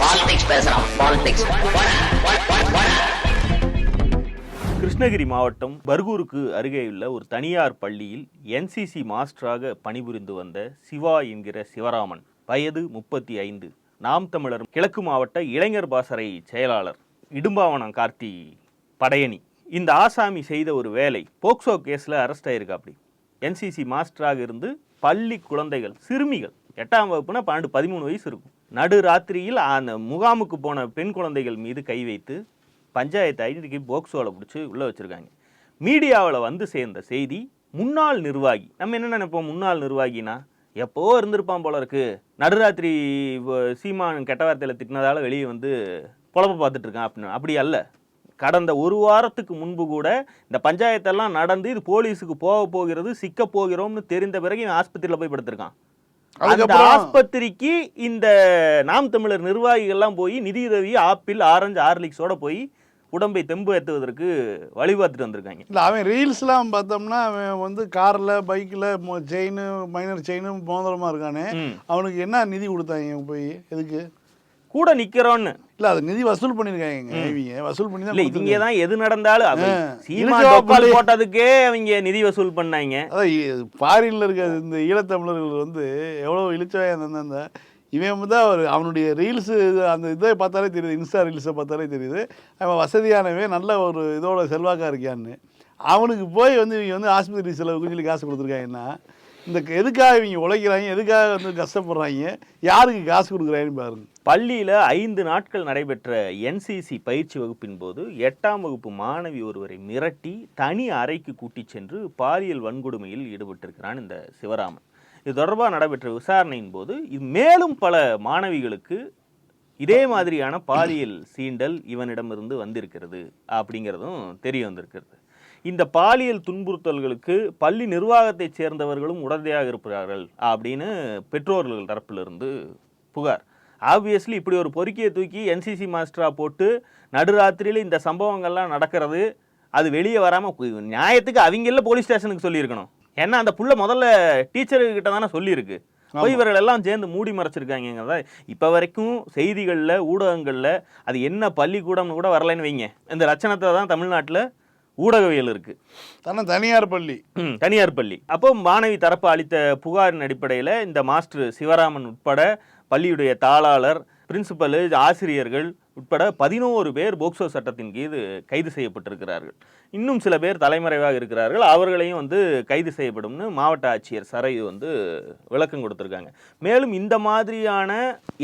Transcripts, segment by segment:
Politics பேசுறான் politics Krishnagiri மாவட்டம் பர்கூருக்கு அருகேயுள்ள ஒரு தனியார் பள்ளியில் என்சிசி மாஸ்டராக பணிபுரிந்து வந்த சிவா என்கிற சிவராமன் வயது முப்பத்தி ஐந்து. நாம் தமிழர் கிழக்கு மாவட்ட இளைஞர் பாசறை செயலாளர் இடும்பாவனம் கார்த்தி படையணி. இந்த ஆசாமி செய்த ஒரு வேலை போக்சோ கேஸில் அரெஸ்ட் ஆயிருக்கு அப்படி என்சிசி மாஸ்டராக இருந்து பள்ளி குழந்தைகள் சிறுமிகள் எட்டாம் வகுப்புனா பன்னெண்டு பதிமூணு வயசு இருக்கும். நடு ராத்திரியில் அந்த முகாமுக்கு போன பெண் குழந்தைகள் மீது கை வைத்து பஞ்சாயத்து ஐடிக்கு போக்சோவில் பிடிச்சி உள்ளே வச்சுருக்காங்க. மீடியாவில் வந்து சேர்ந்த செய்தி முன்னாள் நிர்வாகி. நம்ம என்ன நினைப்போம்? முன்னாள் நிர்வாகினா எப்போ இருந்திருப்பான் போல இருக்கு. நடுராத்திரி சீமான் கெட்ட வார்த்தையில் திட்டினதால் வெளியே வந்து பொழப்ப பார்த்துட்டு இருக்கான் அப்படின்னு. அப்படி அல்ல. கடந்த ஒரு வாரத்துக்கு முன்பு கூட இந்த பஞ்சாயத்தெல்லாம் நடந்து இது போலீஸுக்கு போக போகிறது சிக்க போகிறோம்னு தெரிந்த பிறகு இவன் ஆஸ்பத்திரியில் போய் படுத்திருக்கான். அந்த அதுக்கப்புறம் ஆஸ்பத்திரிக்கு இந்த நாம் தமிழர் நிர்வாகிகள்லாம் போய் நிதியுதவி ஆப்பிள் ஆரஞ்சு ஹார்லிக்ஸோட போய் உடம்பை தெம்பு ஏற்றுவதற்கு வழிபாத்துட்டு வந்திருக்காங்க. இல்லை அவன் ரீல்ஸ்லாம் பார்த்தோம்னா அவன் வந்து காரில் பைக்கில் செயின் மைனர் செயின் மோதிரமா இருக்கானே. ம். அவனுக்கு என்ன நிதி கொடுத்தாங்க போய் எதுக்கு? கூட நிக்கிறோன்னு. இல்லை அது நிதி வசூல் பண்ணியிருக்காங்க இவங்க வசூல் பண்ணி தான் இவங்க தான் எது நடந்தாலும். சீமான் டொக்கால். போட்டதுக்கே அவங்க நிதி வசூல் பண்ணாங்க. அதான் ஃபாரின்ல இருக்க இந்த ஈழத்தமிழர்கள் வந்து எவ்வளோ இழிச்சவாக இருந்த இவன் தான் ஒரு அவனுடைய ரீல்ஸு அந்த இதை பார்த்தாலே தெரியுது இன்ஸ்டா ரீல்ஸை பார்த்தாலே தெரியுது. அவன் வசதியானவன் நல்ல ஒரு இதோட செல்வாக்கா இருக்கியான்னு. அவனுக்கு போய் வந்து இவங்க வந்து ஆஸ்பத்திரி செலவுக்கு சொல்லி காசு கொடுத்துருக்காங்கன்னா இந்த எதுக்காக இவங்க உழைக்கிறாங்க? எதுக்காக வந்து கஷ்டப்படுறாங்க? யாருக்கு காசு கொடுக்குறாங்கன்னு பாருங்க. பள்ளியில் ஐந்து நாட்கள் நடைபெற்ற என்சிசி பயிற்சி வகுப்பின் போது எட்டாம் வகுப்பு மாணவி ஒருவரை மிரட்டி தனி அறைக்கு கூட்டிச் சென்று பாலியல் வன்கொடுமையில் ஈடுபட்டிருக்கிறான் இந்த சிவராமன். இது தொடர்பாக நடைபெற்ற விசாரணையின் போது இது மேலும் பல மாணவிகளுக்கு இதே மாதிரியான பாலியல் சீண்டல் இவனிடமிருந்து வந்திருக்கிறது அப்படிங்கிறதும் தெரிய வந்திருக்கிறது. இந்த பாலியல் துன்புறுத்தல்களுக்கு பள்ளி நிர்வாகத்தைச் சேர்ந்தவர்களும் உடந்தையாக இருக்கிறார்கள் அப்படின்னு பெற்றோர்கள் தரப்பிலிருந்து புகார். ஆப்வியஸ்லி இப்படி ஒரு பொறுக்கியை தூக்கி என்சிசி மாஸ்டரா போட்டு நடுராத்திரியில் இந்த சம்பவங்கள்லாம் நடக்கிறது அது வெளியே வராமல் நியாயத்துக்கு அவங்கள போலீஸ் ஸ்டேஷனுக்கு சொல்லியிருக்கணும். ஏன்னா அந்த புள்ள முதல்ல டீச்சர்கிட்ட தானே சொல்லியிருக்கு. போய் இவர்கள் எல்லாம் சேர்ந்து மூடி மறைச்சிருக்காங்கிறத இப்போ வரைக்கும் செய்திகளில் ஊடகங்களில் அது என்ன பள்ளிக்கூடம்னு கூட வரலைன்னு வைங்க. இந்த லட்சணத்தை தான் தமிழ்நாட்டில் ஊடகவியல் இருக்குது தானே தனியார் பள்ளி. தனியார் பள்ளி. அப்போ மாணவி தரப்பு அளித்த புகாரின் அடிப்படையில் இந்த மாஸ்டர் சிவராமன் உட்பட பள்ளியுடைய தாளாளர் பிரின்சிபல் ஆசிரியர்கள் உட்பட பதினோரு பேர் போக்சோ சட்டத்தின் கீழ் கைது செய்யப்பட்டிருக்கிறார்கள். இன்னும் சில பேர் தலைமறைவாக இருக்கிறார்கள். அவர்களையும் வந்து கைது செய்யப்படும்னு மாவட்ட ஆட்சியர் சரை வந்து விளக்கம் கொடுத்துருக்காங்க. மேலும் இந்த மாதிரியான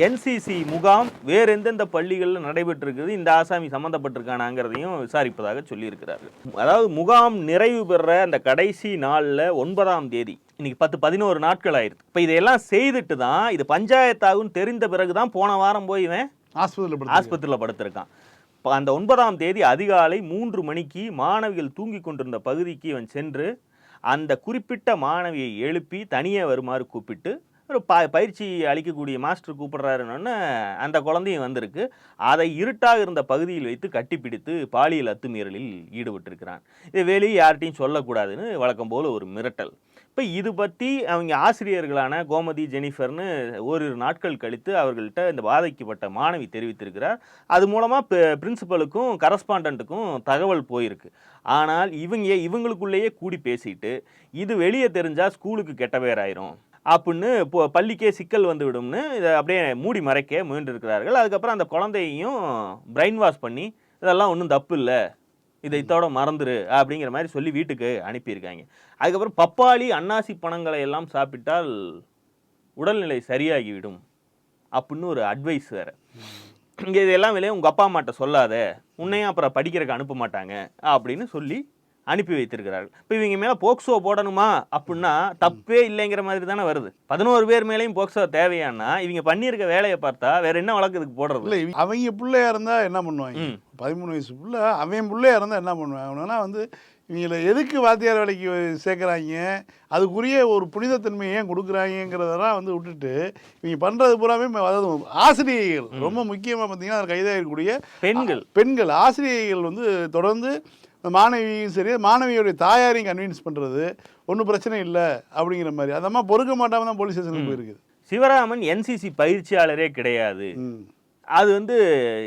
என்சிசி முகாம் வேறு எந்தெந்த பள்ளிகளில் நடைபெற்றிருக்குது இந்த ஆசாமி சம்மந்தப்பட்டிருக்கானாங்கிறதையும் விசாரிப்பதாக சொல்லியிருக்கிறார்கள். அதாவது முகாம் நிறைவு பெற அந்த கடைசி நாளில் ஒன்பதாம் தேதி இன்னைக்கு பத்து பதினோரு நாட்கள் ஆயிடுது. இப்போ இதையெல்லாம் செய்துட்டு தான் இது பஞ்சாயத்தாகும் தெரிந்த பிறகு தான் போன வாரம் போய் இவன் ஆஸ்பத்திரியில் ஆஸ்பத்திரியில் படுத்திருக்கான். இப்போ அந்த ஒன்பதாம் தேதி அதிகாலை மூன்று மணிக்கு மாணவிகள் தூங்கி கொண்டிருந்த பகுதிக்கு இவன் சென்று அந்த குறிப்பிட்ட மாணவியை எழுப்பி தனியே வருமாறு கூப்பிட்டு ஒரு ப பயிற்சி அளிக்கக்கூடிய மாஸ்டர் கூப்பிடுறாருன்னு அந்த குழந்தையும் வந்திருக்கு. அதை இருட்டாக இருந்த பகுதியில் வைத்து கட்டிப்பிடித்து பாலியல் அத்துமீறலில் ஈடுபட்டிருக்கிறான். இது வெளியே யார்கிட்டையும் சொல்லக்கூடாதுன்னு வழக்கம் போல ஒரு மிரட்டல். இப்போ இது பற்றி அவங்க ஆசிரியர்களான கோமதி ஜெனிஃபர்னு ஓரிரு நாட்கள் கழித்து அவர்கள்ட்ட இந்த பாதிக்கப்பட்ட மாணவி தெரிவித்திருக்கிறார். அது மூலமாக பிரின்சிபலுக்கும் கரஸ்பாண்டண்ட்டுக்கும் தகவல் போயிருக்கு. ஆனால் இவங்க இவங்களுக்குள்ளேயே கூடி பேசிட்டு இது வெளியே தெரிஞ்சால் ஸ்கூலுக்கு கெட்ட பேர் ஆயிரும் அப்படின்னு இப்போ பள்ளிக்கே சிக்கல் வந்து விடும்னு இதை அப்படியே மூடி மறைக்க முயன்றிருக்கிறார்கள். அதுக்கப்புறம் அந்த குழந்தையையும் பிரெயின் வாஷ் பண்ணி இதெல்லாம் ஒன்றும் தப்பு இல்லை இதை இத்தோட மறந்துரு அப்படிங்கிற மாதிரி சொல்லி வீட்டுக்கு அனுப்பியிருக்காங்க. அதுக்கப்புறம் பப்பாளி அன்னாசி பழங்களை எல்லாம் சாப்பிட்டால் உடல்நிலை சரியாகிவிடும் அப்படின்னு ஒரு அட்வைஸ் வேற. இங்கே இதெல்லாம் வெளியே உங்கள் அப்பா அம்மாட்ட சொல்லாத. உன்னையும் அப்புறம் படிக்கிறதுக்கு அனுப்ப மாட்டாங்க அப்படின்னு சொல்லி அனுப்பி வைத்திருக்கிறார்கள். இப்போ இவங்க மேலே போக்சோ போடணுமா அப்படின்னா தப்பே இல்லைங்கிற மாதிரி தானே வருது. பதினோரு பேர் மேலேயும் போக்சோ தேவையானா இவங்க பண்ணியிருக்க வேலையை பார்த்தா வேற என்ன வழக்கு இதுக்கு போடுறது? இல்லை அவங்க பிள்ளையா இருந்தால் என்ன பண்ணுவாங்க. பதிமூணு வயசு பிள்ளை அவன் பிள்ளையா இருந்தால் என்ன பண்ணுவான்? அவனா வந்து இவங்களை எதுக்கு வாத்தியார் வேலைக்கு சேர்க்குறாங்க? அதுக்குரிய ஒரு புனிதத்தன்மையை ஏன் கொடுக்குறாங்கிறதெல்லாம் வந்து விட்டுட்டு இவங்க பண்ணுறது பூராமே அதாவது ஆசிரியர்கள் ரொம்ப முக்கியமாக பார்த்தீங்கன்னா அதில் கைதாக இருக்கக்கூடிய பெண்கள் பெண்கள். ஆசிரியர்கள் வந்து தொடர்ந்து மாணவியும் சரி மாணவியோடைய தாயாரையும் கன்வின்ஸ் பண்ணுறது ஒன்றும் பிரச்சனை இல்லை அப்படிங்கிற மாதிரி. அந்த அம்மா பொறுக்க மாட்டாம தான் போலீஸ் ஸ்டேஷனுக்கு போயிருக்குது. சிவராமன் என்சிசி பயிற்சியாளரே கிடையாது. அது வந்து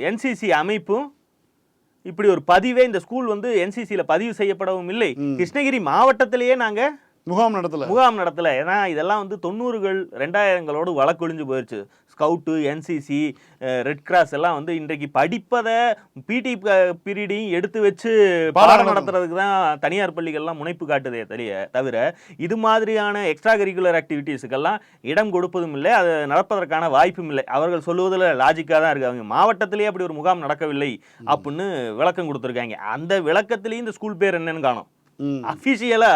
என்சிசி அமைப்பும் இப்படி ஒரு பதிவே இந்த ஸ்கூல் வந்து என்சிசியில் பதிவு செய்யப்படவும் இல்லை. கிருஷ்ணகிரி மாவட்டத்திலேயே நாங்கள் முகாம் நடத்தல. முகாம் நடத்தல. ஏன்னா இதெல்லாம் வந்து தொண்ணூறுகள் ரெண்டாயிரங்களோடு வழக்கொழிஞ்சு போயிடுச்சு ஸ்கவுட்டு என்சிசி ரெட் கிராஸ் எல்லாம் வந்து இன்றைக்கு படிப்பதை பிடி பீரியடையும் எடுத்து வச்சு பாடம். நடத்துறதுக்கு தான் தனியார் பள்ளிகள்லாம் முனைப்பு காட்டுதே தெரிய தவிர இது மாதிரியான எக்ஸ்ட்ரா கரிக்குலர் ஆக்டிவிட்டீஸுக்கெல்லாம் இடம் கொடுப்பதும் இல்லை அது நடப்பதற்கான வாய்ப்பும் இல்லை. அவர்கள் சொல்லுவதில் லாஜிக்காக தான் இருக்கு. அவங்க மாவட்டத்திலேயே அப்படி ஒரு முகாம் நடக்கவில்லை அப்படின்னு விளக்கம் கொடுத்துருக்காங்க. அந்த விளக்கத்திலேயும் இந்த ஸ்கூல் பேர் என்னன்னு காணும். ம். அஃபிஷியலா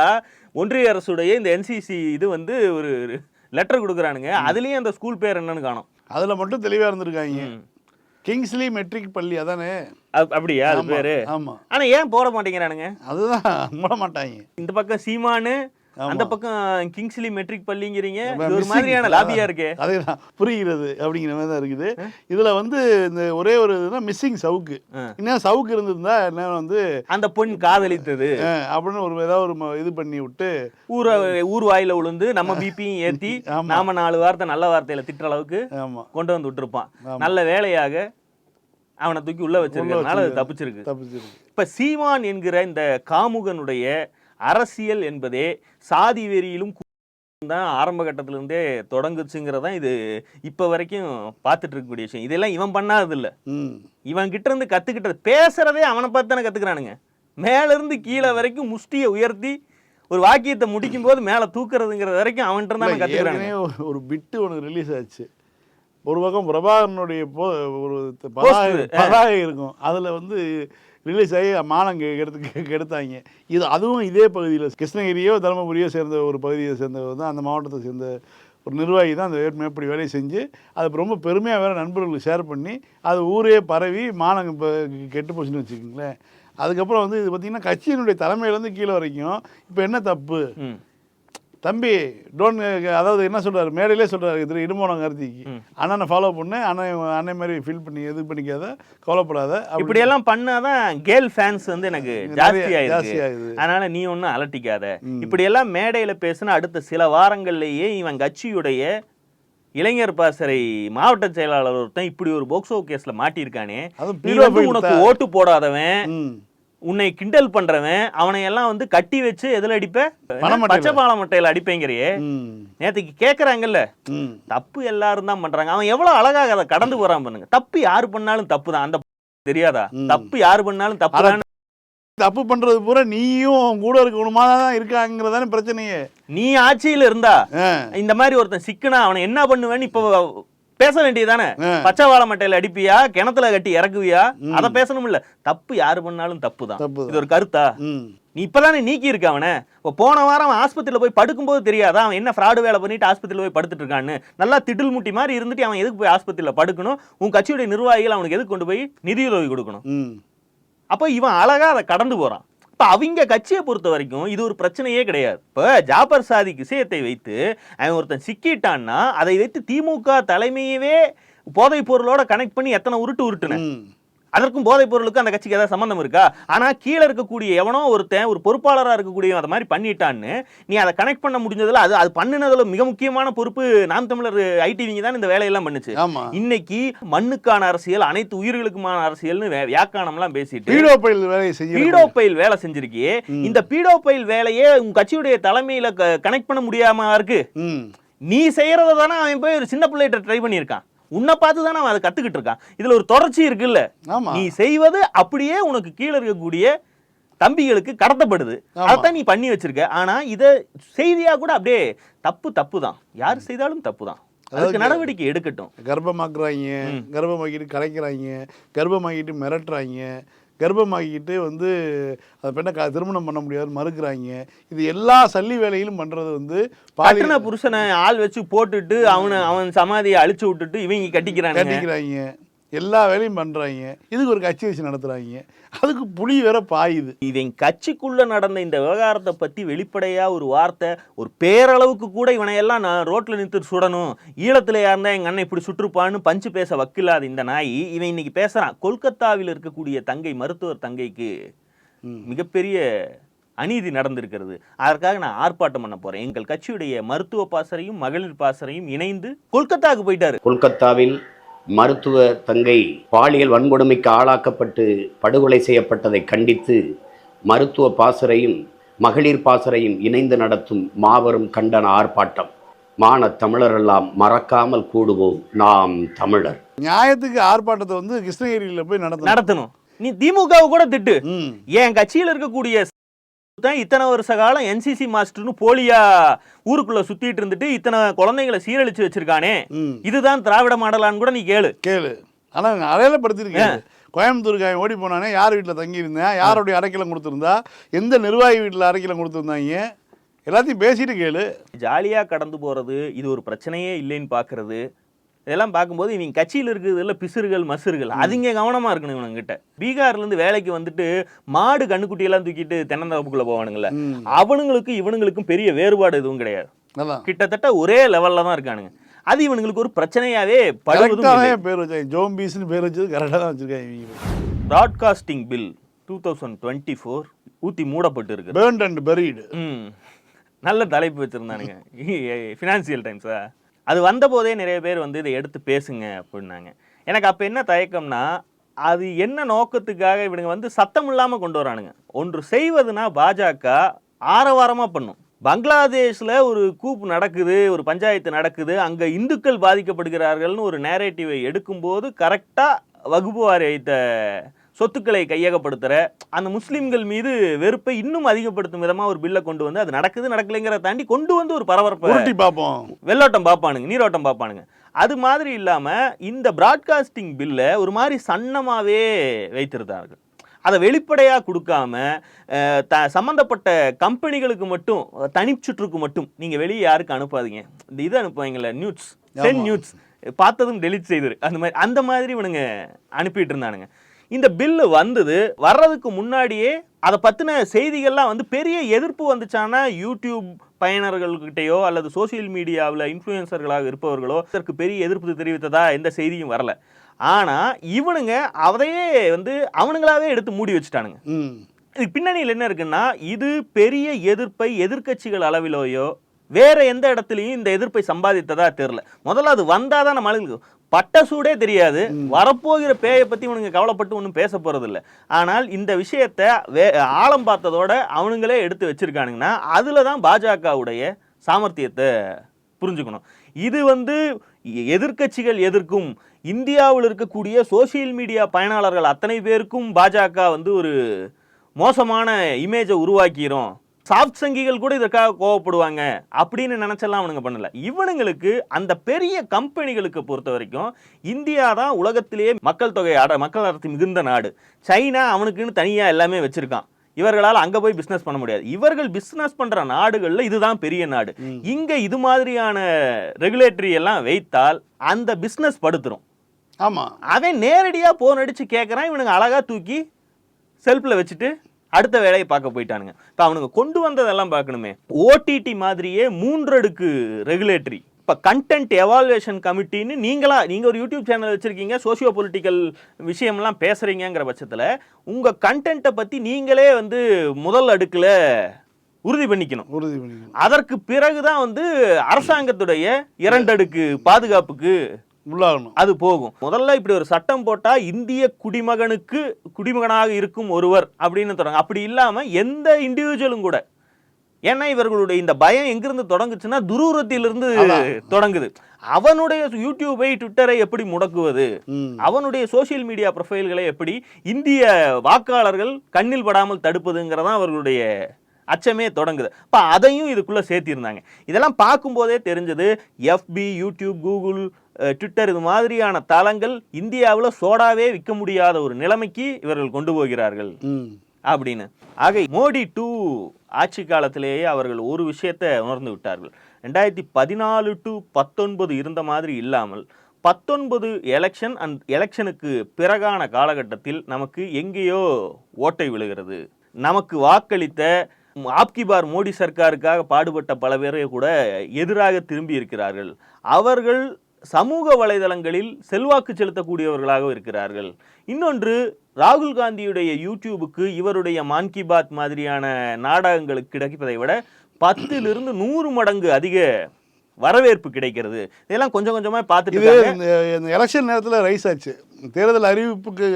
ஒன்றிய அரசுடைய இந்த என்சிசி இது வந்து ஒரு லெட்டர் கொடுக்குறானுங்க. அதுலயும் அந்த ஸ்கூல் பேர் என்னன்னு காணும். அதுல மட்டும் தெளிவா இருந்திருக்காங்க. கிங்ஸ்லி மெட்ரிக் பள்ளி அதானே? அப்- அப்படியா? அது பேரு? ஆமா. ஆனா ஏன் போட மாட்டேங்கிறானுங்க? அதுதான் மூட மாட்டாங்க. இந்த பக்கம் சீமானு. அந்த பக்கம் கிங்ஸ்லி மெட்ரிக் பள்ளிங்கிறீங்க. ஒரு. மாதிரியான லாபியா இருக்கே. அதேதான். புரிகிறது அப்படிங்கிற மாதிரி தான் இருக்குது. இதுல வந்து இந்த ஒரே ஒரு இதுனா மிஸ்ஸிங் சவுக்கு. இன்னும் சவுக்கு இருந்திருந்தா என்ன வந்து அந்த பொண் காதலித்தது. அப்படின்னு ஒரு ஏதாவது ஒரு இது பண்ணி விட்டு ஊர ஊர் வாயில விழுந்து நம்ம பிபியும் ஏத்தி. நாம நாலு வார்த்தை நல்ல வார்த்தையில திட்டுற அளவுக்கு கொண்டு வந்து விட்டுருப்பான். நல்ல வேலையாக அவனை தூக்கி உள்ள வச்சிருக்காரு. தப்பிச்சிருக்கு. தப்பிச்சிருக்கு. இப்ப சீமான் என்கிற இந்த காமுகனுடைய அரசியல் என்பதே சாதி வெறியிலும் தான் ஆரம்ப கட்டத்துல இருந்தே தொடங்குச்சுங்கிறதான் இது இப்ப வரைக்கும் பார்த்துட்டு இருக்கக்கூடிய விஷயம். இதெல்லாம் இவன் பண்ணாதது இல்ல இவன் கிட்ட இருந்து கத்துக்கிட்டது பேசுறதே அவனை பார்த்து தானே கத்துக்கிறானுங்க. மேல இருந்து கீழே வரைக்கும் முஷ்டியை உயர்த்தி ஒரு வாக்கியத்தை முடிக்கும் போது மேல தூக்குறதுங்கிறது வரைக்கும் அவன்கிட்ட தானே ஏற்கனவே ஒரு- பிட்டு ஒன்று ரிலீஸ் ஆச்சு. ஒரு பக்கம் பிரபாகரனுடைய போ ஒரு பதாகை இருக்கும். அதுல வந்து ரிலீஸ் ஆகி மானம் கெ- கெடுத்து கெடுத்தாங்க. இது அதுவும் இதே பகுதியில் கிருஷ்ணகிரியோ தருமபுரியோ சேர்ந்த ஒரு பகுதியை சேர்ந்தவர் தான். அந்த மாவட்டத்தை சேர்ந்த ஒரு நிர்வாகி தான் அந்த ஏற்கனவே வேலையை செஞ்சு அது ரொம்ப பெருமையாக வேறு நண்பர்களுக்கு ஷேர் பண்ணி அது ஊரே பரவி மானம் இப்போ கெட்டு போச்சுன்னு வச்சுக்கோங்களேன். அதுக்கப்புறம் வந்து இது பார்த்திங்கன்னா கட்சியினுடைய தலைமையிலேருந்து கீழே வரைக்கும் இப்போ என்ன தப்பு? தம்பி டோன் அதாவது என்ன சொல்றாரு? மேடையிலே சொல்றாரு திரு இடுமோனம் கார்த்திக்கு. அண்ணனை ஃபாலோ பண்ணு அண்ணன் அண்ணன் மாதிரி ஃபீல் பண்ணி எது பண்ணிக்காத கவலைப்படாத அப்படி- இப்படி எல்லாம் பண்ணாதான் கேர்ள் ஃபேன்ஸ் வந்து எனக்கு ஜாஸ்தி ஆகுது. அதனால நீ ஒன்றும் அலட்டிக்காத. இப்படி எல்லாம் மேடையில பேசின அடுத்த சில வாரங்கள்லயே இவன் கட்சியுடைய இளைஞர் பாசறை மாவட்ட செயலாளர் ஒருத்தன் இப்படி ஒரு போக்சோ கேஸ்ல மாட்டியிருக்கானே. உனக்கு ஓட்டு போடாதவன். உன்னை கிண்டல் பண்றவன் அவனை எல்லாம் வந்து கட்டி வச்சு எதுல அடிப்ப. பச்சை பால மட்டையில அடிப்பேங்கிறியே. நேத்துக்கு கேக்குறாங்கல்ல. தப்பு எல்லாரும் தான் பண்றாங்க. அவன் எவ்வளவு அழகாக அதை கடந்து போறான் பண்ணுங்க தப்பு யாரு பண்ணாலும் தப்பு தான். அந்த தெரியாதா. தப்பு யாரு பண்ணாலும் தப்பு தப்பு பண்றது பூரா நீயும் கூட இருக்கணுமா தான் இருக்காங்கிறதானே பிரச்சனையே. நீ ஆட்சியில இருந்தா இந்த மாதிரி ஒருத்தன் சிக்கனா அவனை என்ன பண்ணுவேன்னு இப்ப பேச வேண்டியதானே. பச்சை வாழை மட்டையில அடிப்பியா? கிணத்துல கட்டி இறக்குவியா? அத பேசணும் இல்ல. தப்பு யாரு பண்ணாலும் தப்பு தான் தப்புதான். இது ஒரு கருத்தா? நீ இப்பதானே நீக்கி இருக்க அவனை. இப்போ போன வாரம் அவன் ஆஸ்பத்திரியில போய் படுக்கும்போது தெரியாதா. அவன் என்ன ஃப்ராடு வேலை பண்ணிட்டு ஆஸ்பத்திரியில போய் படுத்துட்டு இருக்கான்னு. நல்லா திடில் முட்டி மாதிரி இருந்துட்டு அவன் எதுக்கு போய் ஆஸ்பத்திரியில படுக்கணும்? உன் கட்சியுடைய நிர்வாகிகள் அவனுக்கு எதுக்கு கொண்டு போய் நிதியுதவி கொடுக்கணும்? அப்போ இவன் அழகா அதை கடந்து போறான். இப்போ அவங்க கட்சியை பொறுத்த வரைக்கும் இது ஒரு பிரச்சனையே கிடையாது. இப்போ ஜாபர் சாதிக் விஷயத்தை வைத்து அவன் ஒருத்தன் சிக்கிட்டான்னா அதை வைத்து திமுக தலைமையவே போதைப் பொருளோட கனெக்ட் பண்ணி எத்தனை உருட்டு உருட்டுனேன் அதற்கும் போதைப் பொருளுக்கும் அந்த கட்சிக்கு ஏதாவது சம்மந்தம் இருக்கா? ஆனா கீழே இருக்கக்கூடிய எவனோ ஒருத்தன் ஒரு பொறுப்பாளரா இருக்கக்கூடிய அந்த மாதிரி பண்ணிட்டான்னு நீ அதை கனெக்ட் பண்ண முடிஞ்சதுல அது அது பண்ணினதுல மிக முக்கியமான பொறுப்பு நாம் தமிழர் ஐடிவிங்க தான் இந்த வேலையெல்லாம் பண்ணுச்சு. இன்னைக்கு மண்ணுக்கான அரசியல் அனைத்து உயிர்களுக்குமான அரசியல்னு வியாக்கானம்லாம் பேசிட்டு பீடோ பயில் வேலையை செய்ய பீடோபைல் வேலை செஞ்சிருக்கியே இந்த பீடோபைல் வேலையே உங்க கட்சியுடைய தலைமையில கனெக்ட் பண்ண முடியாம இருக்கு. நீ செய்யறத தானே அவன் போய் ஒரு சின்ன பிள்ளைகிட்ட ட்ரை பண்ணியிருக்கான். உன்னை பார்த்து தானே அவன் அதை கத்துக்கிட்டு இருக்கான். இதுல ஒரு தொடர்ச்சி இருக்குல்ல. நீ செய்வது அப்படியே உனக்கு கீழே இருக்கக்கூடிய தம்பிகளுக்கு கடத்தப்படுது. அதைத்தான் நீ பண்ணி வச்சிருக்க. ஆனா இத செய்தியா கூட அப்படியே தப்பு தப்பு தான் யார் செய்தாலும் தப்பு தான் அதுக்கு நடவடிக்கை எடுக்கட்டும். கர்ப்பமாக்குறாங்க கர்ப்பமாக்கிட்டு கலைக்கிறாங்க கர்ப்பமாக்கிட்டு மிரட்டுறாங்க. கர்ப்பமாக்கிட்டு வந்து அந்த பெண்ணை க திருமணம் பண்ண முடியாது மறுக்கிறாங்க. இது எல்லா சல்லி வேலையிலும் பண்றது வந்து கட்டின புருஷனை ஆள் வச்சு போட்டுட்டு அவனை அவன் சமாதியை அழிச்சு விட்டுட்டு இவங்க கட்டிக்கிறானுங்க. கட்டிக்கிறாங்க. எல்லா வேலையும் பண்றாங்க. இதுக்கு ஒரு கட்சி வச்சு நடத்துறாங்க. அதுக்கு புலி வேற பாயுது. இவன் கட்சிக்குள்ள நடந்த இந்த விவகாரத்தை பத்தி வெளிப்படையா ஒரு வார்த்தை ஒரு பேரளவுக்கு கூட இவனை எல்லாம் நான் ரோட்ல நிறுத்தி சுடணும். ஈழத்துல யாருந்தா எங்க அண்ணன் இப்படி சுற்றுப்பான்னு பஞ்சு பேச வக்கில்லாத இந்த நாய் இவன் இன்னைக்கு பேசுறான். கொல்கத்தாவில் இருக்கக்கூடிய தங்கை மருத்துவர் தங்கைக்கு. மிகப்பெரிய அநீதி நடந்திருக்கிறது. அதற்காக நான் ஆர்ப்பாட்டம் பண்ண போறேன். எங்கள் கட்சியுடைய மருத்துவ பாசறையும் மகளிர் பாசறையும் இணைந்து கொல்கத்தாவுக்கு போயிட்டாரு. கொல்கத்தாவில் மருத்துவ தங்கை பாலியல் வன்கொடுமைக்கு ஆளாக்கப்பட்டு படுகொலை செய்யப்பட்டதை கண்டித்து மருத்துவ பாசறையும் மகளிர் பாசறையும் இணைந்து நடத்தும் மாபெரும் கண்டன ஆர்ப்பாட்டம். மான தமிழரெல்லாம் மறக்காமல் கூடுவோம். நாம் தமிழர். நியாயத்துக்கு ஆர்ப்பாட்டத்தை வந்து கிருஷ்ணகிரியில் போய் நடத்தணும். நடத்தணும். நீ திமுகவை கூட திட்டு. என் கட்சியில் இருக்கக்கூடிய தான் இத்தனை வருஷ காலம் என்சிசி மாஸ்டர்னு போலியா ஊருக்குள்ள சுத்திட்டு இருந்துட்டு இத்தனை குழந்தைங்களை சீரழிச்சு வச்சிருக்கானே. இதுதான் திராவிட மாடலான்னு கூட நீ கேளு. கேளு. ஆனால் அடையாளப்படுத்திருக்கேன் கோயம்புத்தூருக்கு அவன் ஓடி போனானே யார் வீட்டில் தங்கியிருந்தேன் யாருடைய அடைக்கலம் கொடுத்துருந்தா எந்த நிர்வாகி வீட்டில் அடைக்கலம் கொடுத்துருந்தாங்க எல்லாத்தையும் பேசிட்டு கேளு. ஜாலியா கடந்து போறது இது ஒரு பிரச்சனையே இல்லைன்னு பாக்குறது இதெல்லாம் பார்க்கும்போது இவங்க கட்சியில் இருக்கிறதுல பிசுறுகள் மசுறுகள். அதுங்க கவனமா இருக்கணும் இவனுங்கிட்ட பீகார்ல இருந்து வேலைக்கு வந்துட்டு மாடு கண்ணுக்குட்டியெல்லாம் தூக்கிட்டு தென்னந்தோப்புக்குள்ள போவானுங்கல்ல ம். அவனுங்களுக்கு இவனுங்களுக்கும் பெரிய வேறுபாடு எதுவும் கிடையாது. கிட்டத்தட்ட ஒரே லெவல்ல தான் இருக்கானுங்க. அது இவனுங்களுக்கு ஒரு பிரச்சனையாவே படுவதும். பேர் வச்சாங்க. ஜோம்பீஸ்னு பேர் வச்சது கரெக்டாக தான் வச்சிருக்காங்க broadcasting bill two thousand twenty four ஊற்றி மூடப்பட்டு இருக்கு. பேர்ன்ட் அண்ட் பெரீடு நல்ல தலைப்பு வச்சுருந்தானுங்க. ஃபினான்சியல் டைம்ஸா அது வந்தபோதே நிறைய பேர் வந்து இதை எடுத்து பேசுங்க அப்படின்னாங்க. எனக்கு அப்போ என்ன தயக்கம்னா அது என்ன நோக்கத்துக்காக இவனுங்க வந்து சத்தம் இல்லாமல் கொண்டு வரானுங்க. ஒன்று செய்வதுனா பாஜக ஆரவாரமாக பண்ணும். பங்களாதேஷில் ஒரு கூப்பு நடக்குது ஒரு பஞ்சாயத்து நடக்குது அங்கே இந்துக்கள் பாதிக்கப்படுகிறார்கள்னு ஒரு நேரேட்டிவை எடுக்கும்போது கரெக்டாக வகுப்பு வாரியத்த சொத்துக்களை கையகப்படுத்துகிற அந்த முஸ்லிம்கள் மீது வெறுப்பை இன்னும் அதிகப்படுத்தும் விதமாக ஒரு பில்லை கொண்டு வந்து அது நடக்குது நடக்கலைங்கிறத தாண்டி கொண்டு வந்து ஒரு பரபரப்பை பார்ப்போம். வெள்ளோட்டம் பார்ப்பானுங்க நீரோட்டம் பார்ப்பானுங்க. அது மாதிரி இல்லாமல் இந்த பிராட்காஸ்டிங் பில்லை ஒரு மாதிரி சன்னமாகவே வைத்திருந்தார்கள். அதை வெளிப்படையாக கொடுக்காம த சம்மந்தப்பட்ட கம்பெனிகளுக்கு மட்டும் தனிச்சுற்றுக்கு மட்டும் நீங்கள் வெளியே யாருக்கு அனுப்பாதீங்க. இந்த இது அனுப்புவாங்கல்ல நியூஸ் ஆமா. நியூஸ் பார்த்ததும் டெலிட் செய்து அந்த மாதிரி அந்த மாதிரி இவனுங்க அனுப்பிட்டு இருந்தானுங்க. இந்த பில்லு வந்தது வர்றதுக்கு முன்னாடியே அதை பற்றின செய்திகள்லாம் வந்து பெரிய எதிர்ப்பு வந்துச்சானா யூடியூப் பயனர்கள்கிட்டயோ அல்லது சோஷியல் மீடியாவில் இன்ஃப்ளூயன்சர்களாக இருப்பவர்களோ இதற்கு பெரிய எதிர்ப்பு தெரிவித்ததா எந்த செய்தியும் வரல. ஆனால் இவனுங்க அதையே வந்து அவனுங்களாவே எடுத்து மூடி வச்சுட்டானுங்க. இதுக்கு பின்னணியில் என்ன இருக்குன்னா இது பெரிய எதிர்ப்பை எதிர்க்கட்சிகள் அளவிலோயோ வேற எந்த இடத்துலையும் இந்த எதிர்ப்பை சம்பாதித்ததா தெரியல. முதல்ல அது வந்தாதான் நம்ம ஆளுங்களுக்கு பட்ட சூடே தெரியாது வரப்போகிற பேயை பத்தி இவனுங்க கவலைப்பட்டு ஒன்றும் பேச போறது இல்ல ஆனால் இந்த விஷயத்த வே ஆழம் பார்த்ததோட அவனுங்களே எடுத்து வச்சிருக்கானுங்கன்னா அதுல தான் பாஜகவுடைய சாமர்த்தியத்தை புரிஞ்சுக்கணும். இது வந்து எதிர்க்கட்சிகள் எதிர்க்கும் இந்தியாவில் இருக்கக்கூடிய சோஷியல் மீடியா பயனாளர்கள் அத்தனை பேருக்கும் பாஜக வந்து ஒரு மோசமான இமேஜை உருவாக்கிறோம் சாஃப்ட் சங்கிகள் கூட இதற்காக கோவப்படுவாங்க அப்படின்னு நினைச்செல்லாம் அவனுங்க பண்ணல. இவனுங்களுக்கு அந்த பெரிய கம்பெனிகளுக்கு பொறுத்த வரைக்கும் இந்தியா தான் உலகத்திலேயே மக்கள் தொகை அட மக்கள் அடர்த்தி மிகுந்த நாடு. சைனா அவனுக்குன்னு தனியாக எல்லாமே வச்சிருக்கான். இவர்களால் அங்கே போய் பிஸ்னஸ் பண்ண முடியாது. இவர்கள் பிஸ்னஸ் பண்ணுற நாடுகளில் இதுதான் பெரிய நாடு. இங்கே இது மாதிரியான ரெகுலேட்டரி எல்லாம் வைத்தால் அந்த பிஸ்னஸ் படுத்துரும். ஆமாம் அவன் நேரடியாக போன் அடிச்சு கேட்குறான் இவனுங்க அழகா தூக்கி செல்ஃபில் வச்சுட்டு அடுத்த வேலையை பார்க்க போயிட்டானுங்க. இப்போ அவனுங்க கொண்டு வந்ததெல்லாம் பார்க்கணுமே. ஓடிடி மாதிரியே மூன்றடுக்கு ரெகுலேட்டரி இப்போ கண்டென்ட் எவாலுவேஷன் கமிட்டின்னு நீங்களா நீங்கள் ஒரு யூடியூப் சேனல் வச்சுருக்கீங்க சோஷியோ பொலிட்டிக்கல் விஷயம்லாம் பேசுகிறீங்கிற பட்சத்தில் உங்கள் கண்டென்ட்டை பற்றி நீங்களே வந்து முதல் அடுக்கில் உறுதி பண்ணிக்கணும். உறுதி பண்ணிக்கணும். அதற்கு பிறகுதான் வந்து அரசாங்கத்துடைய இரண்டடுக்கு பாதுகாப்புக்கு உள்ளாகணும். அது போகும். முதல்ல இப்படி ஒரு சட்டம் போட்டா இந்திய குடிமகனுக்கு குடிமகனாக இருக்கும் ஒருவர் அப்படின்னு தொடங்க. அப்படி இல்லாம எந்த இண்டிவிஜுவலும் கூட. ஏன்னா இவர்களுடைய இந்த பயம் எங்கிருந்து தொடங்குச்சுன்னா துரூரத்திலிருந்து அதான். தொடங்குது. அவனுடைய யூடியூபை ட்விட்டரை எப்படி முடக்குவது? அவனுடைய சோஷியல் மீடியா ப்ரொஃபைல்களை எப்படி இந்திய வாக்காளர்கள் கண்ணில் படாமல் தடுப்பதுங்கிறதான் அவர்களுடைய அச்சமே தொடங்குது. அப்போ அதையும் இதுக்குள்ளே சேர்த்திருந்தாங்க. இதெல்லாம் பார்க்கும்போதே தெரிஞ்சது எஃபி யூடியூப் கூகுள் ட்விட்டர் இது மாதிரியான தளங்கள் இந்தியாவில் சோடாவே விற்க முடியாத ஒரு நிலைமைக்கு இவர்கள் கொண்டு போகிறார்கள். அப்படின்னு. ஆக மோடி டூ ஆட்சி காலத்திலேயே அவர்கள் ஒரு விஷயத்தை உணர்ந்து விட்டார்கள். ரெண்டாயிரத்தி பதினாலு டு பத்தொன்பது இருந்த மாதிரி இல்லாமல் பத்தொன்பது எலெக்ஷன் அண்ட் எலெக்ஷனுக்கு பிறகான காலகட்டத்தில் நமக்கு எங்கேயோ ஓட்டை விழுகிறது. நமக்கு வாக்களித்த ஆப்கி பார் மோடி சர்க்காருக்காக பாடுபட்ட பல பேரை கூட எதிராக திரும்பி இருக்கிறார்கள். அவர்கள் சமூக வலைதளங்களில் செல்வாக்கு செலுத்தக்கூடியவர்களாக இருக்கிறார்கள். இன்னொன்று ராகுல் காந்தியுடைய யூடியூபுக்கு இவருடைய மான் கி பாத் மாதிரியான நாடகங்களுக்கு கிடைப்பதை விட பத்திலிருந்து நூறு மடங்கு அதிக வரவேற்பு கிடைக்கிறது. இதெல்லாம் கொஞ்சம் கொஞ்சமா பார்த்துட்டு இந்த எலெக்ஷன் நேரத்தில் ரைஸ் ஆச்சு. தேர்தல் அறிவிப்புக்கு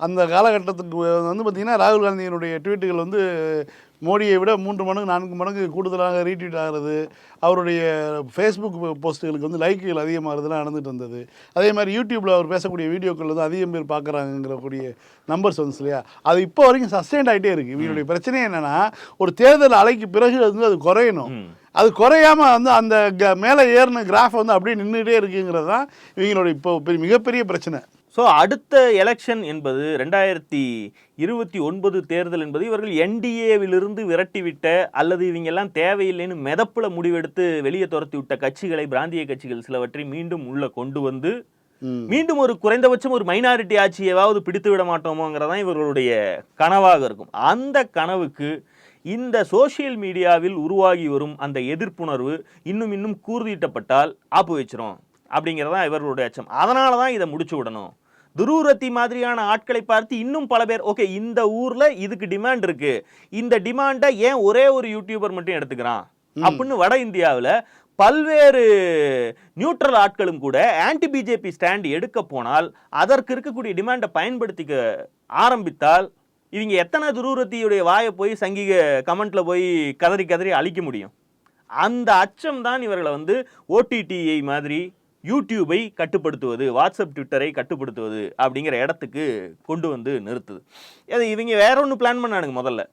அந்த காலகட்டத்துக்கு வந்து பார்த்திங்கன்னா ராகுல் காந்தியினுடைய ட்வீட்டுகள் வந்து மோடியை விட மூன்று மடங்கு நான்கு மடங்கு கூடுதலாக ரீட்வீட் ஆகிறது அவருடைய ஃபேஸ்புக் போஸ்ட்டுகளுக்கு வந்து லைக்குகள் அதிகமாகிறதுலாம் நடந்துட்டு இருந்தது. அதே மாதிரி யூடியூப்பில் அவர் பேசக்கூடிய வீடியோக்கள் வந்து அதிகம் பேர் பார்க்குறாங்கிற கூடிய நம்பர்ஸ் வந்துச்சு இல்லையா? அது இப்போ வரைக்கும் சஸ்டெயின்ட் ஆகிட்டே இருக்குது இவங்களுடைய பிரச்சனை என்னென்னா ஒரு தேர்தல் அலைக்கு பிறகு வந்து அது குறையணும். அது குறையாம வந்து அந்த க- மேலே ஏறின கிராஃப் வந்து அப்படியே நின்றுட்டே இருக்குங்கிறது தான் இவங்களோட இப்போ பெரிய- மிகப்பெரிய பிரச்சனை. ஸோ அடுத்த எலெக்ஷன் என்பது ரெண்டாயிரத்தி இருபத்தி ஒன்பது தேர்தல் என்பது இவர்கள் என்டிஏவிலிருந்து விரட்டிவிட்ட அல்லது இவங்க எல்லாம் தேவையில்லைன்னு மிதப்புல முடிவெடுத்து வெளியே துரத்தி விட்ட கட்சிகளை பிராந்திய கட்சிகள் சிலவற்றை மீண்டும் உள்ள கொண்டு வந்து. மீண்டும் ஒரு குறைந்தபட்சம் ஒரு மைனாரிட்டி ஆட்சியவாவது பிடித்து விட மாட்டோமோங்கிறதான் இவர்களுடைய கனவாக இருக்கும். அந்த கனவுக்கு இந்த சோஷியல் மீடியாவில் உருவாகி வரும் அந்த எதிர்ப்புணர்வு இன்னும் இன்னும் கூர்தீட்டப்பட்டால் ஆப்பு வச்சிரும். அப்படிங்கிறதான் இவர்களுடைய அச்சம். அதனால தான் இதை முடிச்சு விடணும். துருவரத்தி மாதிரியான ஆட்களை பார்த்து இன்னும் பல பேர் ஓகே இந்த ஊர்ல இதுக்கு டிமாண்ட் இருக்கு. இந்த டிமாண்டை ஏன் ஒரே ஒரு யூடியூபர் மட்டும் எடுத்துக்கிறான்? அப்படின்னு வட இந்தியாவில் பல்வேறு நியூட்ரல் ஆட்களும் கூட ஆன்டி பிஜேபி ஸ்டாண்ட் எடுக்க போனால் அதற்கு இருக்கக்கூடிய டிமாண்டை பயன்படுத்திக்க ஆரம்பித்தால் இவங்க எத்தனை துருவரத்தியுடைய வாயை போய் சங்கிக கமெண்ட்ல போய் கதறி கதறி அழிக்க முடியும்? அந்த அச்சம் தான் இவர்களை வந்து ஓடிடிஐ மாதிரி யூடியூபை கட்டுப்படுத்துவது வாட்ஸ்அப் ட்விட்டரை கட்டுப்படுத்துவது அப்படிங்கிற இடத்துக்கு கொண்டு வந்து நிறுத்துது. அது இவங்க வேற ஒன்று பிளான் பண்ணானுங்க முதல்ல.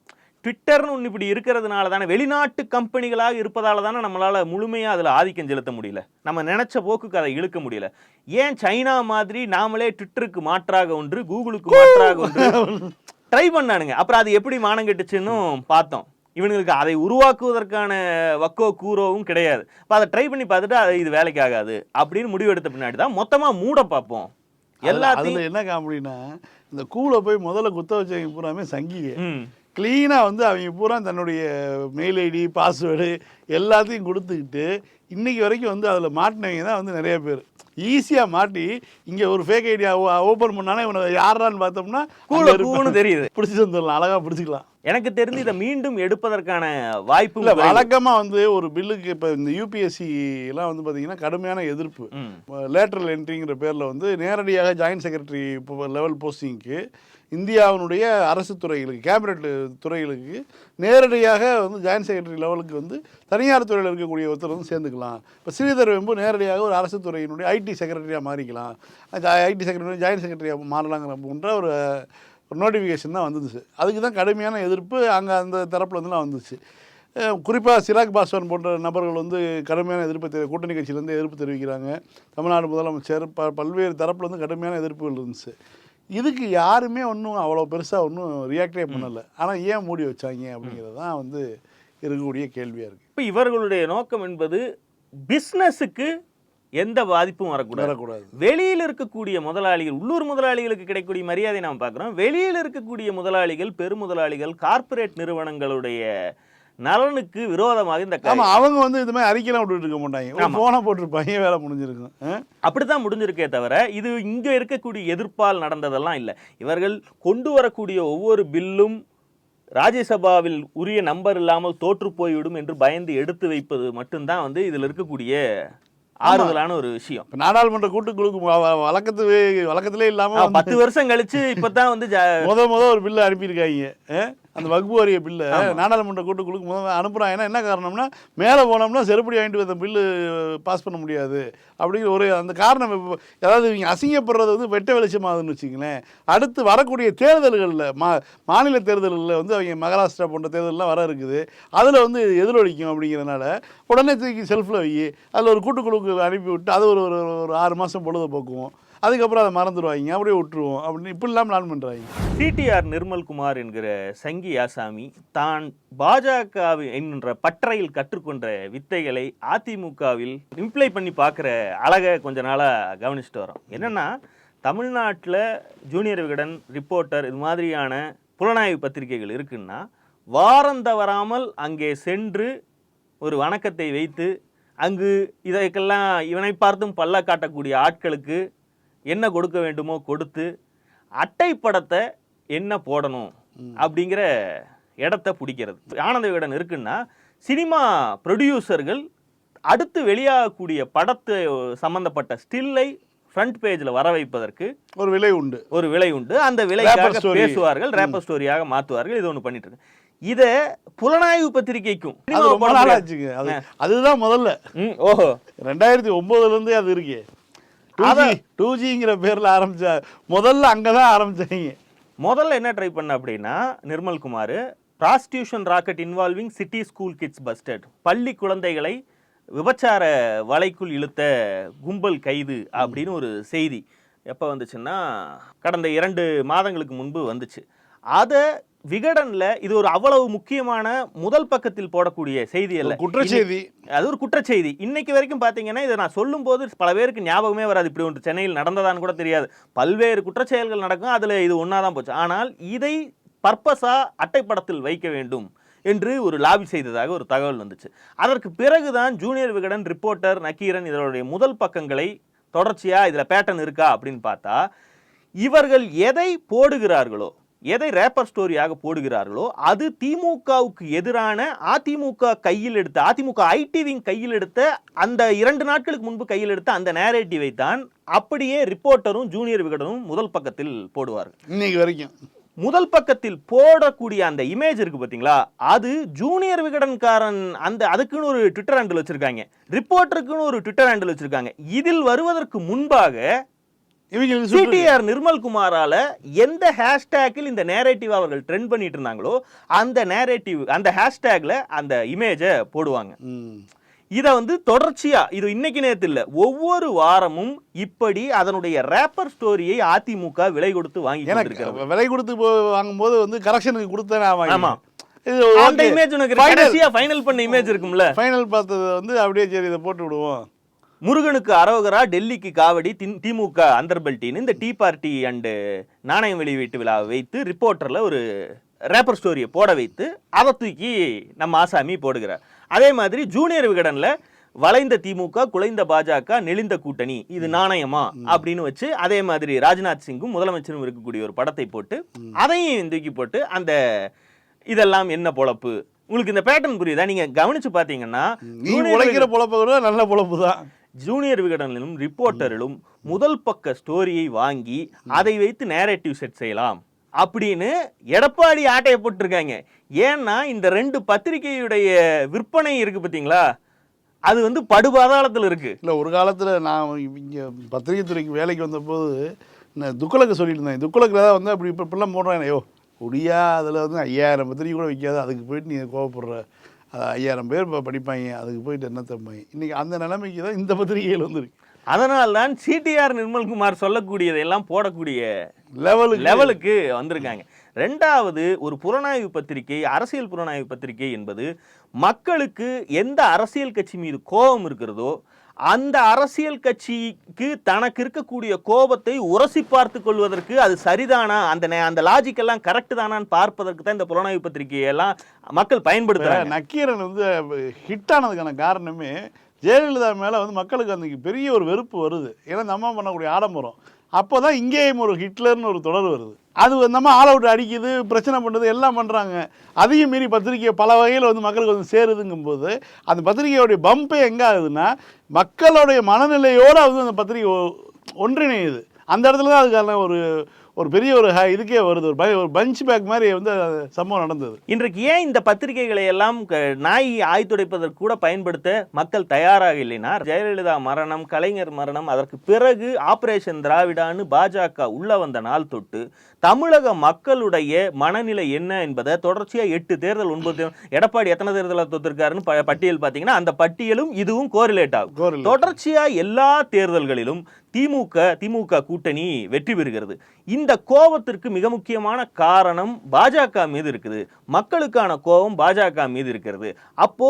ட்விட்டர்னு ஒன்று இப்படி இருக்கிறதுனால தானே வெளிநாட்டு கம்பெனிகளாக இருப்பதால தானே நம்மளால் முழுமையாக அதில் ஆதிக்கம் செலுத்த முடியல. நம்ம நினச்ச போக்குக்கு அதை இழுக்க முடியல. ஏன் சைனா மாதிரி நாமளே ட்விட்டருக்கு மாற்றாக ஒன்று கூகுளுக்கு மாற்றாக ஒன்று? ட்ரை பண்ணானுங்க. அப்புறம் அது எப்படி மானம் கெட்டுச்சுன்னு பார்த்தோம். இவனுங்களுக்கு அதை உருவாக்குவதற்கான வக்கோ கூரோவும் கிடையாது. இப்போ அதை ட்ரை பண்ணி பார்த்துட்டு அது இது வேலைக்கு ஆகாது அப்படின்னு முடிவெடுத்த பின்னாடி தான் மொத்தமாக மூட பார்ப்போம். எல்லாத்தையும் என்ன காமெடினா இந்த கூலை போய் முதல்ல குத்த வச்சவங்க பூராமே சங்கிக. க்ளீனாக வந்து அவங்க பூரா தன்னுடைய மெயில் ஐடி பாஸ்வேர்டு எல்லாத்தையும் கொடுத்துக்கிட்டு இன்னைக்கு வரைக்கும் வந்து அதில் மாட்டினவங்க தான் வந்து நிறைய பேர். ஈஸியாக மாட்டி இங்கே ஒரு ஃபேக் ஐடியா ஓப்பன் பண்ணாலே இவனை யாரான்னு பார்த்தோம்னா இருப்பான். கூன்னு தெரியுது. பிடிச்சிட்டு வந்துடலாம் அழகாக பிடிச்சிக்கலாம். எனக்கு தெரிஞ்சு இதை மீண்டும் எடுப்பதற்கான வாய்ப்பு இல்லை வழக்கமாக வந்து ஒரு பில்லுக்கு இப்போ இந்த யூபிஎஸ்சி எல்லாம் வந்து பார்த்தீங்கன்னா கடுமையான எதிர்ப்பு. ம். லேட்ரல் என்ட்ரிங்கிற பேரில் வந்து நேரடியாக ஜாயின்ட் செக்ரட்டரி லெவல் போஸ்டிங்க்கு இந்தியாவினுடைய அரசு துறைகளுக்கு கேபினெட் துறைகளுக்கு நேரடியாக வந்து ஜாயின்ட் செக்ரட்டரி லெவலுக்கு வந்து தனியார் துறையில் இருக்கக்கூடிய ஒருத்தர் வந்து சேர்ந்துக்கலாம். இப்போ ஸ்ரீதர் வெம்பு நேரடியாக ஒரு அரசு துறையினுடைய ஐடி செக்ரட்டரியாக மாறிக்கலாம். ஐடி செக்ரட்டரி ஜாயின்ட் செக்ரட்டரியாக மாறலாங்கிற போன்ற ஒரு ஒரு நோட்டிஃபிகேஷன் தான் வந்துச்சு அதுக்கு தான் கடுமையான எதிர்ப்பு அங்கே அந்த தரப்பில் இருந்துலாம் வந்துச்சு. குறிப்பாக சிராக் பாஸ்வான் போன்ற நபர்கள் வந்து கடுமையான எதிர்ப்பு தெரி கூட்டணி கட்சியிலேருந்து எதிர்ப்பு தெரிவிக்கிறாங்க. தமிழ்நாடு முதலமைச்சர் ப பல்வேறு தரப்பில் வந்து கடுமையான எதிர்ப்புகள் இருந்துச்சு. இதுக்கு யாருமே ஒன்றும் அவ்வளோ பெருசாக ஒன்றும் ரியாக்டே பண்ணலை. ஆனால் ஏன் மூடி வச்சாங்க அப்படிங்கிறது தான் வந்து இருக்கக்கூடிய கேள்வியாக இருக்குது இப்போ இவர்களுடைய நோக்கம் என்பது பிஸ்னஸுக்கு எந்த பாதிப்பும் வரக்கூடாது. வரக்கூடாது. வெளியில் இருக்கக்கூடிய முதலாளிகள் உள்ளூர் முதலாளிகளுக்கு கிடைக்கக்கூடிய மரியாதை நாம் பார்க்குறோம். வெளியில் இருக்கக்கூடிய முதலாளிகள் பெருமுதலாளிகள் கார்ப்பரேட் நிறுவனங்களுடைய நலனுக்கு விரோதமாக இந்த ஆமாம் அவங்க வந்து இது மாதிரி அறிக்கைலாம் விட்டுட்டு இருக்க மாட்டாங்க. ஃபோனை போட்டிருப்பாங்க வேலை முடிஞ்சிருக்கும். ஆ? அப்படித்தான் முடிஞ்சிருக்கே தவிர இது இங்க இருக்கக்கூடிய எதிர்ப்பால் நடந்ததெல்லாம் இல்லை. இவர்கள் கொண்டு வரக்கூடிய ஒவ்வொரு பில்லும் ராஜ்யசபாவில் உரிய நம்பர் இல்லாமல் தோற்று போய்விடும் என்று பயந்து எடுத்து வைப்பது மட்டும்தான் வந்து இதில் இருக்கக்கூடிய ஆறுதலான ஒரு விஷயம். இப்போ நாடாளுமன்ற கூட்டுக்குழுக்கு வழக்கத்து வழக்கத்திலே இல்லாமல் பத்து வருஷம் கழிச்சு இப்பதான் வந்து ஜா- முத முத ஒரு பில்லு அனுப்பியிருக்காங்க? அந்த வகுப்பு வாரிய பில்லு நாடாளுமன்ற கூட்டுக்குழுக்கு முத அனுப்புறாங்க ஏன்னா என்ன காரணம்னா மேலே போனோம்னா செருப்படி வாங்கிட்டு அந்த பில்லு பாஸ் பண்ண முடியாது. அப்படிங்கிற ஒரு அந்த காரணம் இப்ப- அதாவது இவங்க அசிங்கப்படுறது வந்து வெட்ட வெளிச்சமாகுதுன்னு வச்சுங்களேன் அடுத்து வரக்கூடிய தேர்தல்களில் மா மாநில தேர்தல்களில் வந்து அவங்க மகாராஷ்டிரா போன்ற தேர்தல்லாம் வர இருக்குது. அதில் வந்து எதிரொலிக்கும் அப்படிங்கிறனால உடனே தூக்கி செல்ஃபில் வை. அதில் ஒரு கூட்டுக்குழுக்கு அனுப்பி விட்டு அது ஒரு ஒரு ஒரு ஆறு மாதம் பொழுது போக்குவோம் அதுக்கப்புறம் அதை மறந்துடுவாங்க. அப்படியே விட்டுருவோம். அப்படின்னு இப்படிலாம் பிளான் பண்ணுறாங்க சிடிஆர் நிர்மல்குமார் என்கிற சங்கி ஆசாமி தான் பாஜக என்கின்ற பற்றையில் கற்றுக்கொண்ட வித்தைகளை அதிமுகவில் இம்ப்ளை பண்ணி பார்க்குற அழகை கொஞ்ச நாளாக கவனிச்சுட்டு வரோம். என்னென்னா தமிழ்நாட்டில் ஜூனியர் விகடன் ரிப்போர்ட்டர் இது மாதிரியான புலனாய்வு பத்திரிகைகள் இருக்குன்னா வாரம் தவறாமல் அங்கே சென்று ஒரு வணக்கத்தை வைத்து அங்கு இதற்கெல்லாம் இவனை பார்த்தும் பல்ல காட்டக்கூடிய ஆட்களுக்கு என்ன கொடுக்க வேண்டுமோ கொடுத்து அட்டைப்படத்தை என்ன போடணும் அப்படிங்கிற இடத்த பிடிக்கிறது. ஆனந்த விகடன் இருக்குன்னா சினிமா ப்ரொடியூசர்கள் அடுத்து வெளியாகக்கூடிய படத்து சம்பந்தப்பட்ட ஸ்டில்லை ஃப்ரண்ட் பேஜ்ல வர வைப்பதற்கு ஒரு விலை உண்டு. ஒரு விலை உண்டு. அந்த விலைக்காக. பேசுவார்கள் ரேப்பர் ஸ்டோரியாக மாத்துவார்கள் இது ஒண்ணு பண்ணிட்டு இருக்கு. இத புலனாய்வு பத்திரிகைக்கும் அதுதான் முதல்ல. ஓஹோ. ரெண்டாயிரத்தி ஒன்பதுல இருந்தே அது இருக்கு. டூ ஜிங்கிற பேர்ல ஆரம்பிச்சா முதல்ல அங்கதான் ஆரம்பிச்சாங்க. முதல்ல என்ன ட்ரை பண்ண அப்படின்னா Nirmal Kumar prostitution racket involving city school kids busted பள்ளி குழந்தைகளை விபச்சார வலைக்குள் இழுத்த கும்பல் கைது அப்படின்னு ஒரு செய்தி எப்போ வந்துச்சுன்னா கடந்த இரண்டு மாதங்களுக்கு முன்பு வந்துச்சு. அதை விகடன்ல இது ஒரு அவ்வளவு முக்கியமான முதல் பக்கத்தில் போடக்கூடிய செய்தி அல்ல. குற்றச்செய்தி. அது ஒரு குற்றச்செய்தி. இன்னைக்கு வரைக்கும் பார்த்தீங்கன்னா இதை நான் சொல்லும்போது பல பேருக்கு ஞாபகமே வராது. இப்படி ஒன்று சென்னையில் நடந்ததான்னு கூட தெரியாது. பல்வேறு குற்றச்செயல்கள் நடக்கும். அதில் இது ஒன்றா தான் போச்சு. ஆனால் இதை பர்பஸா அட்டைப்படத்தில் வைக்க வேண்டும் என்று ஒரு லாபி செய்ததாக ஒரு தகவல் வந்துச்சு. அதற்கு பிறகுதான் ஜூனியர் விகடன் ரிப்போர்ட்டர் நக்கீரன் இதனுடைய முதல் பக்கங்களை தொடர்ச்சியா இதுல பேட்டர்ன் இருக்கா அப்படின்னு பார்த்தா இவர்கள் எதை போடுகிறார்களோ எதை ரேப்பர் ஸ்டோரியாக போடுகிறார்களோ அது திமுகவுக்கு எதிரான அதிமுக கையில் எடுத்த அதிமுக ஐடி விங் கையில் எடுத்த அந்த இரண்டு நாட்களுக்கு முன்பு கையில் எடுத்த அந்த நேரேட்டிவை தான் அப்படியே ரிப்போர்ட்டரும் ஜூனியர் விகடனும் முதல் பக்கத்தில் போடுவார்கள். இன்னைக்கு வரைக்கும். முதல் பக்கத்தில் போடக்கூடிய அந்த இமேஜ் இருக்கு பாத்தீங்களா அது ஜூனியர் விகடன்காரன் அந்த அதுக்குன்னு ஒரு ட்விட்டர் ஹேண்டில் வச்சிருக்காங்க. ரிப்போர்ட்டருக்குன்னு ஒரு ட்விட்டர் ஹேண்டில் வச்சிருக்காங்க. இதில் வருவதற்கு முன்பாக சிடிஆர் நிர்மல் குமாரால எந்த ஹேஷ்டேக்கில் இந்த நேரேட்டிவ் அவர்கள் ட்ரெண்ட் பண்ணிட்டு இருந்தாங்களோ அந்த நேரேட்டிவ் அந்த ஹேஷ்டேக்ல அந்த இமேஜை போடுவாங்க. இதை வந்து தொடர்ச்சியா இது இன்னைக்கு நேத்து இல்ல ஒவ்வொரு வாரமும் இப்படி அதனுடைய ரேப்பர் ஸ்டோரியை அதிமுக விலை கொடுத்து வாங்கி எனக்கு விலை கொடுத்து வாங்கும்போது வந்து கரெக்ஷனுக்கு கொடுத்தேன் நான் ஆமா. வாங்கி இது அந்த இமேஜ் உனக்கு ஃபைனல் பண்ண இமேஜ் இருக்கும்ல. ஃபைனல் பார்த்தது வந்து அப்படியே சரி இதை போட்டு விடுவோம். முருகனுக்கு அரோகரா டெல்லிக்கு காவடி திமுக அந்தர்பல்ட்டின்னு இந்த டீ பார்ட்டி அண்டு நாணயம் வெளியீட்டு விழாவை வைத்து ரிப்போர்ட்டர்ல ஒரு ரேப்பர் ஸ்டோரியை போட வைத்து அதை தூக்கி நம்ம ஆசாமி போடுகிறார். அதே மாதிரி ஜூனியர் விகடன்ல வளைந்த திமுக குலைந்த பாஜக நெளிந்த கூட்டணி இது நாணயமா? அப்படின்னு வச்சு அதே மாதிரி ராஜ்நாத் சிங்கும் முதலமைச்சரும் இருக்கக்கூடிய ஒரு படத்தை போட்டு அதையும் தூக்கி போட்டு அந்த இதெல்லாம் என்ன பொழப்பு? உங்களுக்கு இந்த பேட்டர்ன் புரியுதா? நீங்க கவனிச்சு பாத்தீங்கன்னா உழைக்கிற பொழப்ப நல்ல பொழப்பு தான் ஜூனியர் விகடனிலும் ரிப்போர்ட்டரிலும் முதல் பக்க ஸ்டோரியை வாங்கி அதை வைத்து நேரேட்டிவ் செட் செய்யலாம். அப்படின்னு எடப்பாடி ஆட்டையை போட்டிருக்காங்க. ஏன்னா இந்த ரெண்டு பத்திரிகையுடைய விற்பனை இருக்கு பார்த்தீங்களா? அது வந்து படுபாதாளத்தில் இருக்கு. இல்லை ஒரு காலத்தில் நான் இங்கே பத்திரிகை துறைக்கு வேலைக்கு வந்தபோது நான் துக்குலக்கு சொல்லிட்டு இருந்தேன் துக்குலக்கில் தான் வந்து அப்படி இப்போ இப்படிலாம் போடுறேன். ஐயோ ஒடியா அதில் வந்து ஐயாயிரம் பத்திரிகை கூட விற்காது அதுக்கு போயிட்டு நீ கோவப்படுற. அது ஐயாயிரம் பேர் இப்போ படிப்பாங்க அதுக்கு போயிட்டு என்ன தம்பாங்க இன்றைக்கி அந்த நிலைமைக்கு தான் இந்த பத்திரிகைகள் வந்துருக்கு. அதனால்தான் சிடிஆர் நிர்மல்குமார் சொல்லக்கூடியதையெல்லாம் போடக்கூடிய லெவலுக்கு. லெவலுக்கு வந்திருக்காங்க. ரெண்டாவது ஒரு புலனாய்வு பத்திரிகை அரசியல் புலனாய்வு பத்திரிகை என்பது மக்களுக்கு எந்த அரசியல் கட்சி மீது கோபம் இருக்கிறதோ அந்த அரசியல் கட்சிக்கு தனக்கு இருக்கக்கூடிய கோபத்தை உரசி பார்த்து கொள்வதற்கு அது சரிதானா? அந்த நே- அந்த லாஜிக் எல்லாம் கரெக்டு தானான்னு பார்ப்பதற்கு தான் இந்த புலனாய்வு பத்திரிகையெல்லாம் மக்கள் பயன்படுத்துகிறாங்க நக்கீரன் வந்து ஹிட் ஆனதுக்கான காரணமே ஜெயலலிதா மேலே வந்து மக்களுக்கு அந்த பெரிய ஒரு வெறுப்பு வருது. ஏன்னா இந்த அம்மா பண்ணக்கூடிய ஆடம்பரம். அப்போ தான் இங்கேயும் ஒரு ஹிட்லர்னு ஒரு தொடர் வருது. அது நம்ம ஆல் அவுட் அடிக்குது பிரச்சனை பண்ணுது எல்லாம் பண்ணுறாங்க அதையும் மீறி பத்திரிகையை பல வகையில் வந்து மக்களுக்கு வந்து சேருதுங்கும்போது அந்த பத்திரிகையோடைய பம்பே எங்கே ஆகுதுன்னா மக்களுடைய மனநிலையோடு வந்து அந்த பத்திரிகை ஒன்றிணையுது. அந்த இடத்துல தான் அதுக்கான ஒரு ஒரு பெரிய ஒரு இதுக்கே வருது. ஒரு ப- ஒரு பஞ்ச் பேக் மாதிரி வந்து சம்பவம் நடந்தது. இன்றைக்கு ஏன் இந்த பத்திரிகைகளை எல்லாம் நாய் ஆய் துடைப்பதற்கு கூட பயன்படுத்த மக்கள் தயாராக இல்லைனா ஜெயலலிதா மரணம் கலைஞர் மரணம் அதற்கு பிறகு ஆபரேஷன் திராவிடான்னு பாஜக உள்ள வந்த நாள் தொட்டு தமிழக மக்களுடைய மனநிலை என்ன என்பதை தொடர்ச்சியா எட்டு தேர்தல் ஒன்பது எடப்பாடி எத்தனை தேர்தலை தோத்திருக்காருன்னு பட்டியல் பார்த்தீங்கன்னா அந்த பட்டியலும் இதுவும் கோரிலேட் ஆகும். கோரில் தொடர்ச்சியா எல்லா தேர்தல்களிலும் திமுக திமுக கூட்டணி வெற்றி பெறுகிறது. இந்த கோபத்திற்கு மிக முக்கியமான காரணம் பாஜக மீது இருக்குது. மக்களுக்கான கோபம் பாஜக மீது இருக்கிறது. அப்போ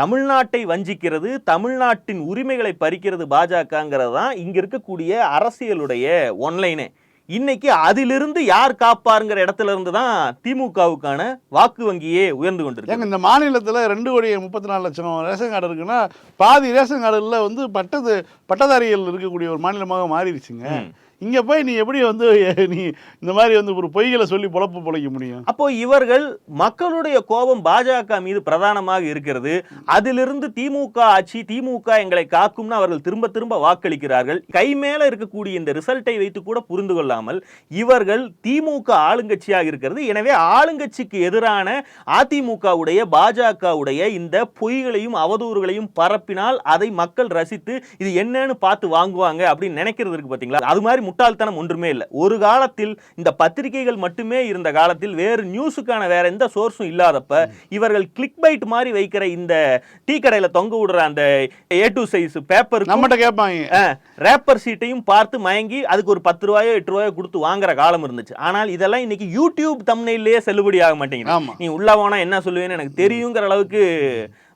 தமிழ்நாட்டை வஞ்சிக்கிறது தமிழ்நாட்டின் உரிமைகளை பறிக்கிறது பாஜகங்கிறது தான் இங்க இருக்கக்கூடிய அரசியலுடைய ஒன்லைனே இன்னைக்கு அதிலிருந்து யார் காப்பாருங்கிற இடத்துல இருந்து தான் திமுகவுக்கான வாக்கு வங்கியே உயர்ந்து கொண்டிருக்கு. இந்த மாநிலத்தில் ரெண்டு கோடி முப்பத்தி நாலு லட்சம் ரேஷன் கார்டு இருக்குன்னா பாதி ரேஷன் கார்டுல வந்து பட்டது பட்டதாரிகள் இருக்கக்கூடிய ஒரு மாநிலமாக மாறிடுச்சுங்க. இங்கே போய் நீ எப்படி வந்து நீ இந்த மாதிரி வந்து ஒரு பொய்களை சொல்லி பொழப்பு பொழைக்க முடியும்? அப்போ இவர்கள் மக்களுடைய கோபம் பாஜக மீது பிரதானமாக இருக்கிறது. அதிலிருந்து திமுக ஆட்சி திமுக எங்களை காக்கும்னு அவர்கள் திரும்ப திரும்ப வாக்களிக்கிறார்கள். கை மேல இருக்கக்கூடிய இந்த ரிசல்ட்டை வைத்து கூட புரிந்து கொள்ளாமல் இவர்கள் திமுக ஆளுங்கட்சியாக இருக்கிறது. எனவே ஆளுங்கட்சிக்கு எதிரான அதிமுகவுடைய பாஜகவுடைய இந்த பொய்களையும் அவதூறுகளையும் பரப்பினால் அதை மக்கள் ரசித்து இது என்னன்னு பார்த்து வாங்குவாங்க அப்படின்னு நினைக்கிறது இருக்கு பாத்தீங்களா? அது மாதிரி முட்டாள்தனம் ஒன்றுமே இல்லை. ஒரு காலத்தில் இந்த பத்திரிகைகள் மட்டுமே இருந்த காலத்தில் வேறு நியூஸுக்கான வேற எந்த சோர்ஸும் இல்லாதப்ப இவர்கள் கிளிக் பைட் மாதிரி வைக்கிற இந்த டீ கடையில தொங்க விடுற அந்த ஏ டு சைஸ் பேப்பர் நம்மகிட்ட கேட்பாங்க. ரேப்பர் சீட்டையும் பார்த்து மயங்கி அதுக்கு ஒரு பத்து ரூபாயோ எட்டு ரூபாயோ கொடுத்து வாங்குற காலம் இருந்துச்சு. ஆனால் இதெல்லாம் இன்னைக்கு யூடியூப் தம்னையிலேயே செல்லுபடி ஆக மாட்டேங்குது. நீ உள்ள போனா என்ன சொல்லுவேன்னு எனக்கு தெரியுங்கிற அளவுக்கு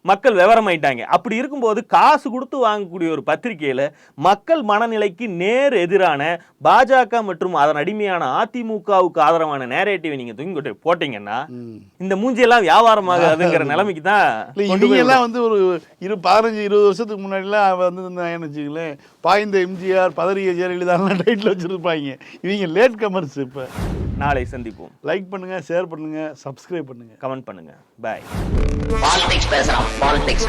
மக்கள் விவரமாயிட்டாங்க அப்படி இருக்கும்போது காசு கொடுத்து வாங்கக்கூடிய ஒரு பத்திரிகையில மக்கள் மனநிலைக்கு நேர் எதிரான பாஜக மற்றும் அதன் அடிமையான அதிமுகவுக்கு ஆதரவான நேரேட்டிவை நீங்க தூங்கி போட்டீங்கன்னா இந்த மூஞ்சியெல்லாம் வியாபாரமாகாதுங்கிற நிலைமைக்கு தான் இல்லை கொண்டு இவங்க போய் எல்லாம் வந்து ஒரு இரு பதினஞ்சு இருபது வருஷத்துக்கு முன்னாடிலாம் வந்து இருந்தாங்கன்னு வச்சுங்களேன் பாய்ந்த எம்ஜிஆர் பதறிய ஜெயலலிதாலாம் டைட்டில் வச்சுருப்பாங்க. இவங்க லேட் கமர்ஸ் இப்போ. நாளை சந்திப்போம். லைக் பண்ணுங்க ஷேர் பண்ணுங்க சப்ஸ்கிரைப் பண்ணுங்க. கமெண்ட் பண்ணுங்க பாய் பாலிடிக்ஸ் பேசுறான் பாலிடிக்ஸ்